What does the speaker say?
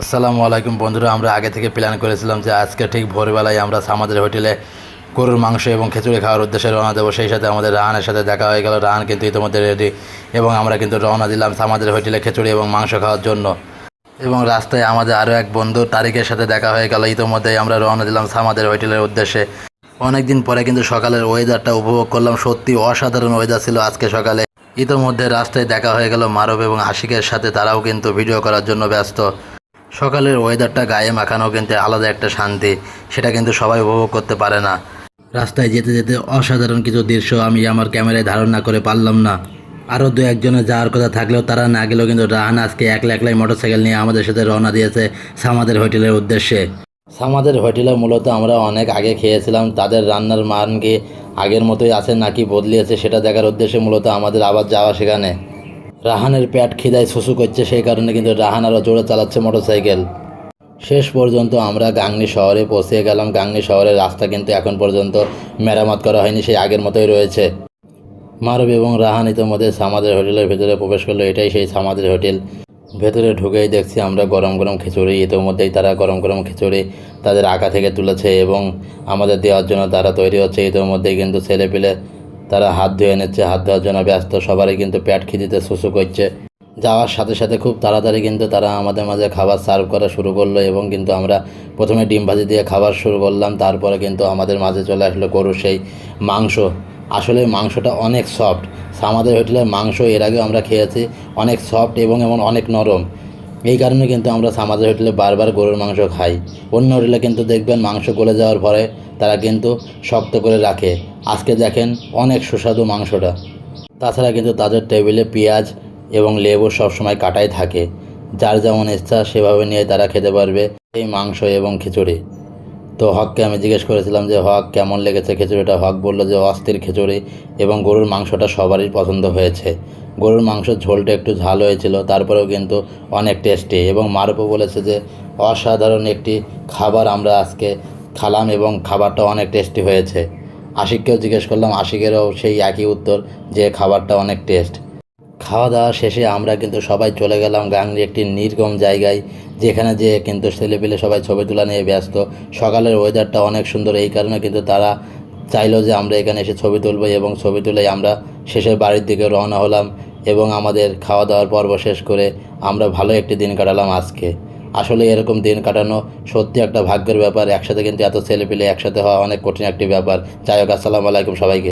আসসালামু আলাইকুম বন্ধুরা, আমরা আগে থেকে প্ল্যান করেছিলাম যে আজকে ঠিক ভোরবেলায় আমরা আমাদের হোটেলে গরুর মাংস এবং খিচুড়ি খাওয়ার উদ্দেশ্যে রওনা দেবো। সেই সাথে আমাদের রাহানের সাথে দেখা হয়ে গেল। রাহান কিন্তু ইতিমধ্যে রেডি এবং আমরা কিন্তু রওনা দিলাম আমাদের হোটেলে খিচুড়ি এবং মাংস খাওয়ার জন্য। এবং রাস্তায় আমাদের আরও এক বন্ধু তারিকের সাথে দেখা হয়ে গেল। ইতিমধ্যেই আমরা রওনা দিলাম আমাদের হোটেলের উদ্দেশ্যে। অনেকদিন পরে কিন্তু সকালের ওয়েদারটা উপভোগ করলাম। সত্যি অসাধারণ ওয়েদার ছিল আজকে সকালে। ইতিমধ্যে রাস্তায় দেখা হয়ে গেল মারব এবং আশিকের সাথে, তারাও কিন্তু ভিডিও করার জন্য ব্যস্ত। সকালের ওয়েদারটা গায়ে মাখানো কিন্তু আলাদা একটা শান্তি, সেটা কিন্তু সবাই উপভোগ করতে পারে না। রাস্তায় যেতে যেতে অসাধারণ কিছু দৃশ্য আমি আমার ক্যামেরায় ধারণ না করে পারলাম না। আরও দু একজনের যাওয়ার কথা থাকলেও তারা না গেলেও কিন্তু রাহান আজকে একলা একলাই মোটরসাইকেল নিয়ে আমাদের সাথে রওনা দিয়েছে সামাদের হোটেলের উদ্দেশ্যে। সামাদের হোটেলে মূলত আমরা অনেক আগে খেয়েছিলাম, তাদের রান্নার মান কি আগের মতোই আছে নাকি বদলিয়েছে সেটা দেখার উদ্দেশ্যে মূলত আমাদের আবার যাওয়া সেখানে। রাহানের প্যাট খিদায় শুশু করছে, সেই কারণে কিন্তু রাহান জোরে চালাচ্ছে মোটরসাইকেল। শেষ পর্যন্ত আমরা গাংনি শহরে পৌঁছে গেলাম। গাংনি শহরের রাস্তা কিন্তু এখন পর্যন্ত মেরামত করা হয়নি, সেই আগের মতোই রয়েছে। মারব এবং রাহান ইতিমধ্যে সামাদের হোটেলের ভেতরে প্রবেশ করল, এটাই সেই সামাদের হোটেল। ভেতরে ঢুকেই দেখছি আমরা গরম গরম খিচুড়ি, ইতিমধ্যেই তারা গরম গরম খিচুড়ি তাদের আঁকা থেকে তুলেছে এবং আমাদের দেওয়ার জন্য তারা তৈরি হচ্ছে। ইতিমধ্যেই কিন্তু ছেলে পেলে তারা হাত ধুয়ে নিচ্ছে হাত ধোয়ার জন্য ব্যস্ত। সবারই কিন্তু প্যাট খিদিতে শুশু করছে। যাওয়ার সাথে সাথে খুব তাড়াতাড়ি কিন্তু তারা আমাদের মাঝে খাবার সার্ভ করা শুরু করল এবং কিন্তু আমরা প্রথমে ডিম ভাজি দিয়ে খাবার শুরু করলাম। তারপরে কিন্তু আমাদের মাঝে চলে আসলো গরু সেই মাংস। আসলে মাংসটা অনেক সফট আমাদের হোটেলের মাংস এর আগে আমরা খেয়েছি। অনেক সফট এবং এমন অনেক নরম। এই কারণে কিন্তু আমরা সামাজের হোটেলে বারবার গরুর মাংস খাই। অন্য হোটেলে কিন্তু দেখবেন মাংস গলে যাওয়ার পরে তারা কিন্তু শক্ত করে রাখে। আজকে দেখেন অনেক সুস্বাদু মাংসটা। তাছাড়া কিন্তু তাদের টেবিলে পেঁয়াজ এবং লেবু সবসময় কাটাই থাকে। যার যেমন ইচ্ছা সেভাবে নিয়ে তারা খেতে পারবে এই মাংস এবং খিচুড়ি। তো হককে আমি জিজ্ঞেস করেছিলাম যে, হক কেমন লেগেছে খিচুড়িটা হক বলল যে, অস্থির খিচুড়ি এবং গরুর মাংসটা সবারই পছন্দ হয়েছে। গরুর মাংসের ঝোলটা একটু ঝাল হয়েছিল, তারপরেও কিন্তু অনেক টেস্টি এবং মারুপও বলেছে যে, অসাধারণ একটি খাবার আমরা আজকে খালাম এবং খাবারটা অনেক টেস্টি হয়েছে। আশিককেও জিজ্ঞেস করলাম, আশিকেরও সেই একই উত্তর যে, খাবারটা অনেক টেস্ট। খাওয়া দাওয়া শেষে আমরা কিন্তু সবাই চলে গেলাম গাংরি একটি নির্গম জায়গায়, যেখানে যে কিন্তু ছেলেপিলে সবাই ছবি তোলা নিয়ে ব্যস্ত। সকালের ওয়েদারটা অনেক সুন্দর, এই কারণে কিন্তু তারা চাইলো যে আমরা এখানে এসে ছবি তুলব এবং ছবি তুলে আমরা শেষে বাড়ির দিকে রওনা হলাম এবং আমাদের খাওয়া দাওয়ার পর্ব শেষ করে আমরা ভালো একটি দিন কাটালাম আজকে। আসলে এরকম দিন কাটানো সত্যি একটা ভাগ্যের ব্যাপার, একসাথে কিন্তু এত ছেলেপিলে একসাথে হওয়া অনেক কঠিন একটি ব্যাপার। যাই হোক, আসসালামু আলাইকুম সবাইকে।